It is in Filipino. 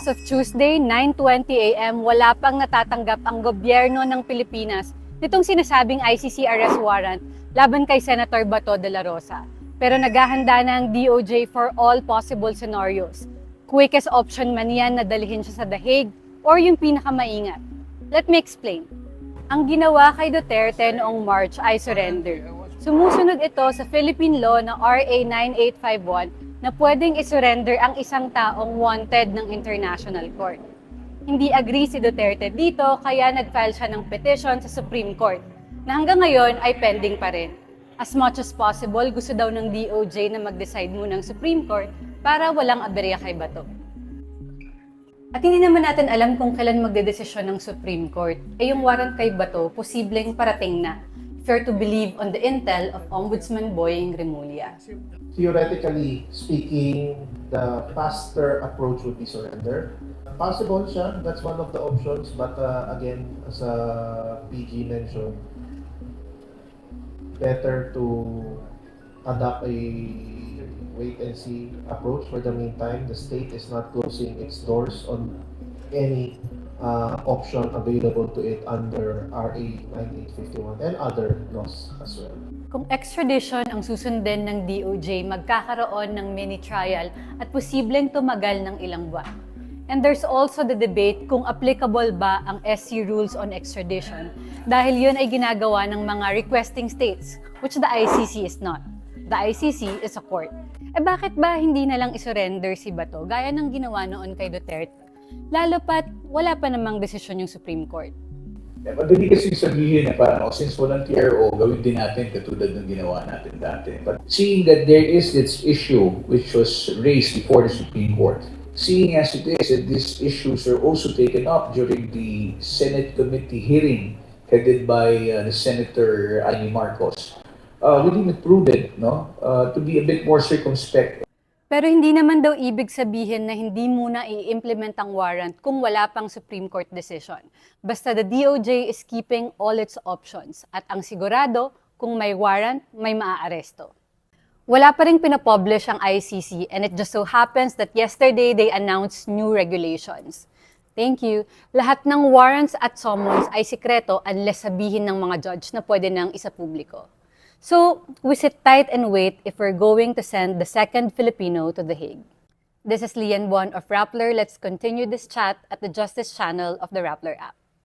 As of Tuesday, 9.20 a.m., wala pang natatanggap ang gobyerno ng Pilipinas nitong sinasabing ICC arrest warrant laban kay Senator Bato de la Rosa. Pero naghahanda na ang DOJ for all possible scenarios. Quickest option man yan na dalhin siya sa The Hague or yung pinakamaingat. Let me explain. Ang ginawa kay Duterte noong March ay surrender. Sumusunod ito sa Philippine law na RA 9851 na pwedeng isurrender ang isang taong wanted ng International Court. Hindi agree si Duterte dito kaya nag-file siya ng petition sa Supreme Court na hanggang ngayon ay pending pa rin. As much as possible, gusto daw ng DOJ na mag-decide muna ng Supreme Court para walang aberya kay Bato. At hindi naman natin alam kung kailan magdedesisyon ng Supreme Court. Eh yung warrant kay Bato, posibleng parating na. Fair to believe on the intel of Ombudsman Boying Remulla. theoretically speaking, the faster approach would be surrender. Possible siya, that's one of the options, but uh, again, as uh, PG mentioned, better to adopt a wait and see approach for the meantime. The state is not closing its doors on any uh, option available to it under RA 9851 and other laws as well. Kung extradition ang susundin ng DOJ, magkakaroon ng mini trial at posibleng tumagal ng ilang buwan. And there's also the debate kung applicable ba ang SC rules on extradition dahil yun ay ginagawa ng mga requesting states, which the ICC is not. The ICC is a court. Eh bakit ba hindi na lang isurrender si Bato gaya ng ginawa noon kay Duterte? Lalo pat wala pa namang desisyon yung Supreme Court. Madali kasi sabihin na parang, oh, since walang TRO, gawin din natin katulad ng ginawa natin dati. But seeing that there is this issue which was raised before the Supreme Court, seeing as it is that these issues are also taken up during the Senate committee hearing headed by uh, the Senator Amy Marcos, uh, we deem it prudent no, uh, to be a bit more circumspect Pero hindi naman daw ibig sabihin na hindi muna i-implement ang warrant kung wala pang Supreme Court decision. Basta the DOJ is keeping all its options at ang sigurado kung may warrant, may maaaresto. Wala pa rin pinapublish ang ICC and it just so happens that yesterday they announced new regulations. Thank you. Lahat ng warrants at summons ay sikreto unless sabihin ng mga judge na pwede nang isa publiko. So, we sit tight and wait if we're going to send the second Filipino to The Hague. This is Lian Buon of Rappler. Let's continue this chat at the Justice channel of the Rappler app.